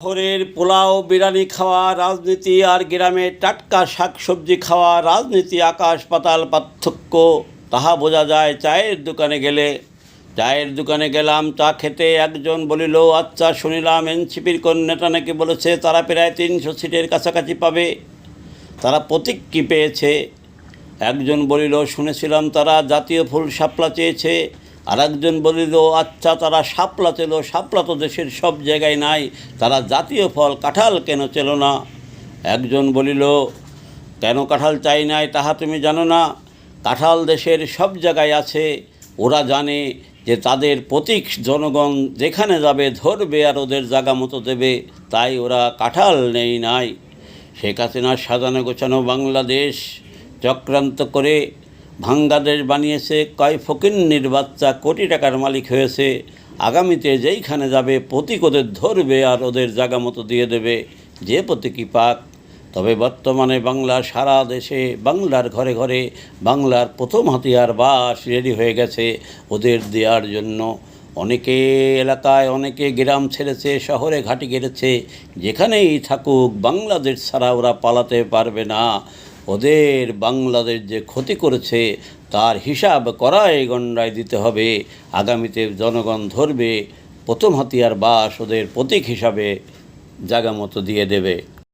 শহরের পোলাও, বিরিয়ানি খাওয়া, রাজনীতি আর গ্রামে টাটকা শাকসবজি খাওয়া, রাজনীতি, আকাশ পাতাল পার্থক্য, তাহা বোঝা যায় চায়ের দোকানে গেলে। চায়ের দোকানে গেলাম, চা খেতে একজন বলিল আচ্ছা শুনিলাম এনসিপির কোন নেতা নাকি বলেছে তারা প্রায় তিনশো সিটের কাছাকাছি পাবে। তারা প্রতীক কী পেয়েছে? একজন বলিল, শুনেছিলাম তারা জাতীয় ফুল শাপলা চেয়েছে। আর একজন বলিল আচ্ছা তারা শাপলা চেল শাপলা তো দেশের সব জায়গায় নাই, তারা জাতীয় ফল, কাঁঠাল কেন চেল না? একজন বলিল, কেন কাঁঠাল চাই নাই তাহা তুমি জানো না, কাঁঠাল দেশের সব জায়গায় আছে, ওরা জানে যে তাদের প্রতীক জনগণ যেখানে যাবে, ধরবে আর ওদের জায়গা মতো দেবে, তাই ওরা কাঁঠাল নেই নাই। শেখ হাসিনার সাজানো গোছানো বাংলাদেশ চক্রান্ত করে ভাঙ্গাদেশ বানিয়েছে, কয় ফকিন্নির বাচ্চা কোটি টাকার মালিক হয়েছে। আগামীতে যেইখানে যাবে, প্রতীক ওদের ধরবে আর ওদের জায়গা মতো দিয়ে দেবে। যে প্রতীকই পাক। তবে বর্তমানে বাংলার সারা দেশে, বাংলার ঘরে ঘরে বাংলার প্রথম হাতিয়ার বাস রেডি হয়ে গেছে ওদের দেওয়ার জন্য। অনেকে এলাকায়, অনেকে গ্রাম ছেড়েছে, শহরে ঘাঁটি গেড়েছে। যেখানেই থাকুক, বাংলাদেশ ছাড়া ওরা পালাতে পারবে না। ওদের বাংলাদেশ যে ক্ষতি করেছে, তার হিসাব করায় গণ্ডায় দিতে হবে। আগামীতে জনগণ ধরবে, প্রথম হাতিয়ার বাস ওদের প্রতীক হিসাবে জায়গা মতো দিয়ে দেবে।